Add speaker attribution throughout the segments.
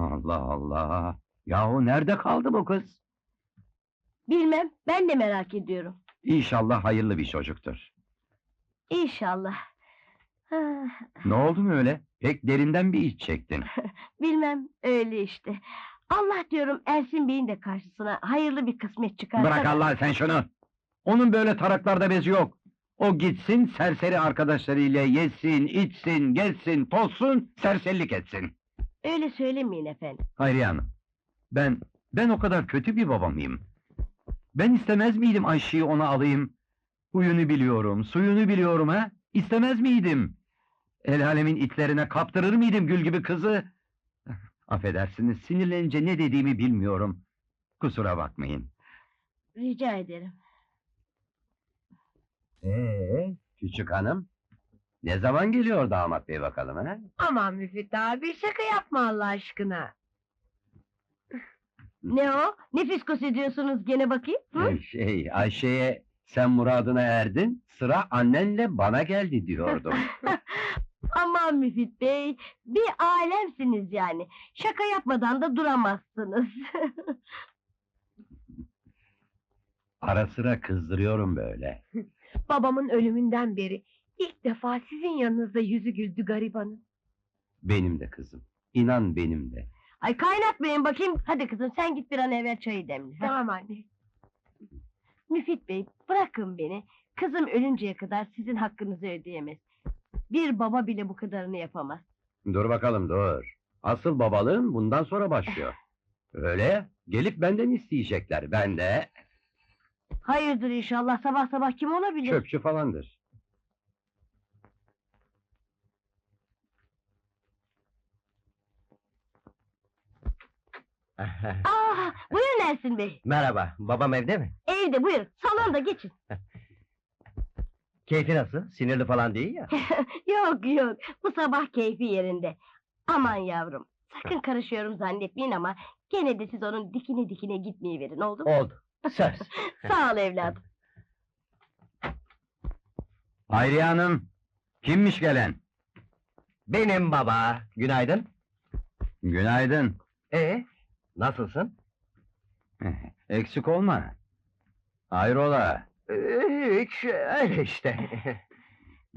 Speaker 1: Allah Allah! Yahu nerede kaldı bu kız?
Speaker 2: Bilmem, ben de merak ediyorum.
Speaker 1: İnşallah hayırlı bir çocuktur.
Speaker 2: İnşallah. Ah,
Speaker 1: Ne oldu mu öyle? Pek derinden bir iç çektin.
Speaker 2: bilmem, öyle işte. Allah diyorum Ersin Bey'in de karşısına hayırlı bir kısmet çıkarsa...
Speaker 1: Bırak Allah sen şunu! Onun böyle taraklarda bezi yok. O gitsin serseri arkadaşlarıyla yesin, içsin, gezsin, tozsun, serserilik etsin.
Speaker 2: Öyle söylemeyin efendim.
Speaker 1: Hayriye Hanım, ben, ben o kadar kötü bir baba mıyım? Ben istemez miydim Ayşe'yi ona alayım? Huyunu biliyorum, suyunu biliyorum ha? İstemez miydim? El alemin itlerine kaptırır mıydım gül gibi kızı? Affedersiniz, sinirlenince ne dediğimi bilmiyorum. Kusura bakmayın.
Speaker 2: Rica ederim.
Speaker 1: Ee, küçük hanım, ne zaman geliyor damat bey bakalım ha?
Speaker 3: Aman Müfit abi şaka yapma Allah aşkına.
Speaker 2: Ne o? Ne fiskos ediyorsunuz gene bakayım? Hı?
Speaker 1: Şey, Ayşe'ye sen muradına erdin, sıra annenle bana geldi diyordum.
Speaker 2: Aman Müfit Bey, bir alemsiniz yani. Şaka yapmadan da duramazsınız.
Speaker 1: Ara sıra kızdırıyorum böyle.
Speaker 3: Babamın ölümünden beri ilk defa sizin yanınızda yüzü güldü garibanın.
Speaker 1: Benim de kızım. İnan benim de.
Speaker 2: Ay kaynatmayın bakayım. Hadi kızım sen git bir an evvel çayı demle.
Speaker 3: Tamam anne.
Speaker 2: Müfit Bey bırakın beni. Kızım ölünceye kadar sizin hakkınızı ödeyemez. Bir baba bile bu kadarını yapamaz.
Speaker 1: Dur bakalım dur. Asıl babalığın bundan sonra başlıyor. Öyle gelip benden isteyecekler. Ben de
Speaker 2: Hayırdır inşallah sabah sabah kim olabilir?
Speaker 1: çöpçü falandır.
Speaker 2: Aa, buyurun Ersin Bey.
Speaker 4: Merhaba, babam evde mi?
Speaker 2: Evde buyurun. Salonda geçin.
Speaker 4: Keyfi nasıl? Sinirli falan değil ya.
Speaker 2: yok yok. Bu sabah keyfi yerinde. Aman yavrum. Sakın karışıyorum zannetmeyin ama gene de siz onun dikine dikine gitmeyi verin oldu mu?
Speaker 4: Oldu. Söz.
Speaker 2: Sağ ol evladım.
Speaker 1: Hayriye Hanım, kimmiş gelen?
Speaker 4: Benim baba. Günaydın.
Speaker 1: Günaydın.
Speaker 4: Ee, nasılsın?
Speaker 1: Eksik olma. Hayrola?
Speaker 4: Ee, hiç öyle işte.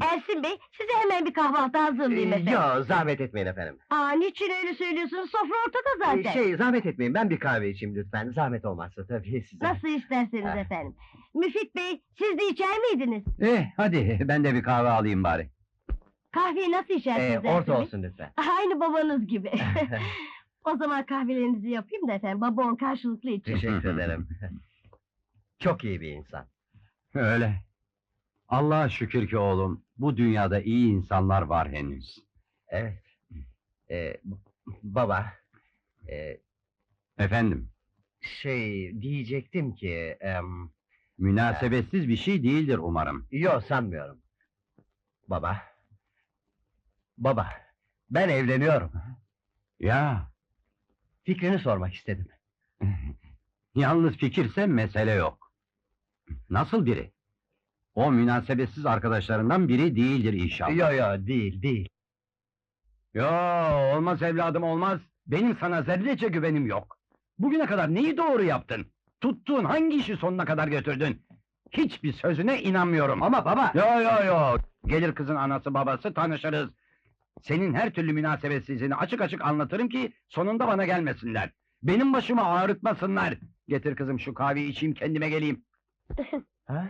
Speaker 2: Ersin Bey size hemen bir kahvaltı hazırlayayım efendim.
Speaker 4: Yo, zahmet etmeyin efendim.
Speaker 2: Aa niçin öyle söylüyorsunuz? Sofra ortada
Speaker 4: Ee,
Speaker 2: zaten.
Speaker 4: Şey, zahmet etmeyin. Ben bir kahve içeyim lütfen. Zahmet olmazsa tabii size.
Speaker 2: Nasıl isterseniz
Speaker 4: Ha.
Speaker 2: efendim. Müfit Bey siz de içer miydiniz?
Speaker 1: Eh, hadi ben de bir kahve alayım bari.
Speaker 2: Kahveyi nasıl
Speaker 4: Ee,
Speaker 2: içersiniz Ersin
Speaker 4: orta
Speaker 2: Bey?
Speaker 4: olsun lütfen.
Speaker 2: Aynı babanız gibi. O zaman kahvelerinizi yapayım da efendim. Baba oğul karşılıklı için.
Speaker 4: Teşekkür ederim. Çok iyi bir insan.
Speaker 1: Öyle. Allah'a şükür ki oğlum, bu dünyada iyi insanlar var henüz.
Speaker 4: Evet. Ee, baba, e,
Speaker 1: Efendim,
Speaker 4: şey diyecektim ki... em,
Speaker 1: münasebetsiz bir şey değildir umarım.
Speaker 4: Yok sanmıyorum. Baba. Baba. Ben evleniyorum.
Speaker 1: Ya,
Speaker 4: Fikrini sormak istedim.
Speaker 1: yalnız fikirse mesele yok. Nasıl biri? O münasebetsiz arkadaşlarından biri değildir inşallah.
Speaker 4: Yo yo değil değil.
Speaker 1: Yo, olmaz evladım olmaz. Benim sana zerrece güvenim yok. Bugüne kadar neyi doğru yaptın? Tuttuğun hangi işi sonuna kadar götürdün? Hiçbir sözüne inanmıyorum.
Speaker 4: Ama baba.
Speaker 1: Yo yo yo. Gelir kızın anası babası tanışırız. Senin her türlü münasebetsizliğini açık açık anlatırım ki sonunda bana gelmesinler. Benim başımı ağrıtmasınlar. Getir kızım şu kahveyi içeyim kendime geleyim.
Speaker 4: Ha?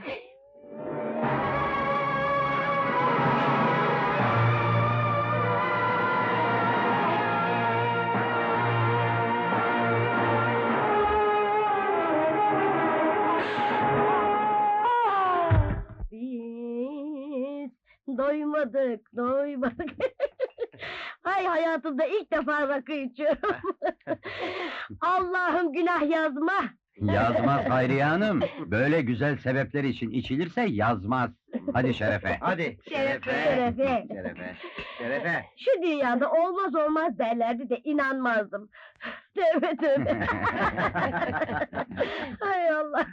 Speaker 2: Biz doymadık, doymadık. Ay hayatımda ilk defa rakı içiyorum. Allah'ım günah yazma.
Speaker 1: Yazmaz Hayriye Hanım. Böyle güzel sebepler için içilirse yazmaz. Hadi şerefe.
Speaker 4: Hadi.
Speaker 2: Şerefe.
Speaker 4: Şerefe. Şerefe. Şerefe.
Speaker 2: Şu dünyada olmaz olmaz derlerdi de inanmazdım. Tövbe tövbe. Hay Allah.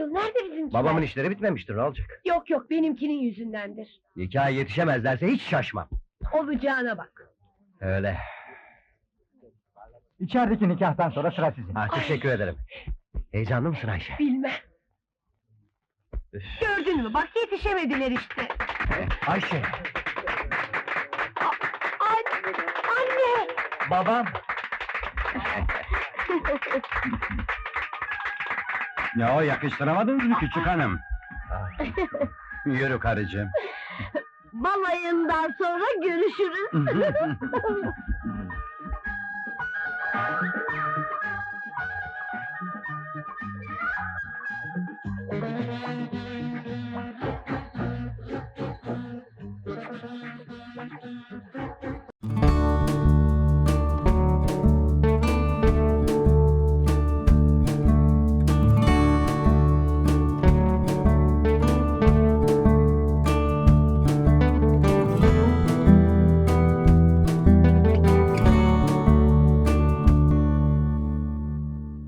Speaker 3: Ayol nerede bizimkiler?
Speaker 4: Babamın işleri bitmemiştir ne olacak?
Speaker 3: Yok yok benimkinin yüzündendir.
Speaker 4: Nikaha yetişemezlerse hiç şaşmam.
Speaker 3: Olacağına bak.
Speaker 4: Öyle.
Speaker 5: İçerideki nikahtan sonra sıra sizin.
Speaker 4: Ha, teşekkür ederim. Heyecanlı mısın Ayşe?
Speaker 3: Bilmem.
Speaker 4: Üf.
Speaker 3: Gördün mü bak yetişemediler işte.
Speaker 4: Ayşe.
Speaker 3: Anne! Anne!
Speaker 4: Babam.
Speaker 1: Ya o yakıştıramadınız mı küçük hanım? Yürü karıcığım.
Speaker 2: Balayından sonra görüşürüz.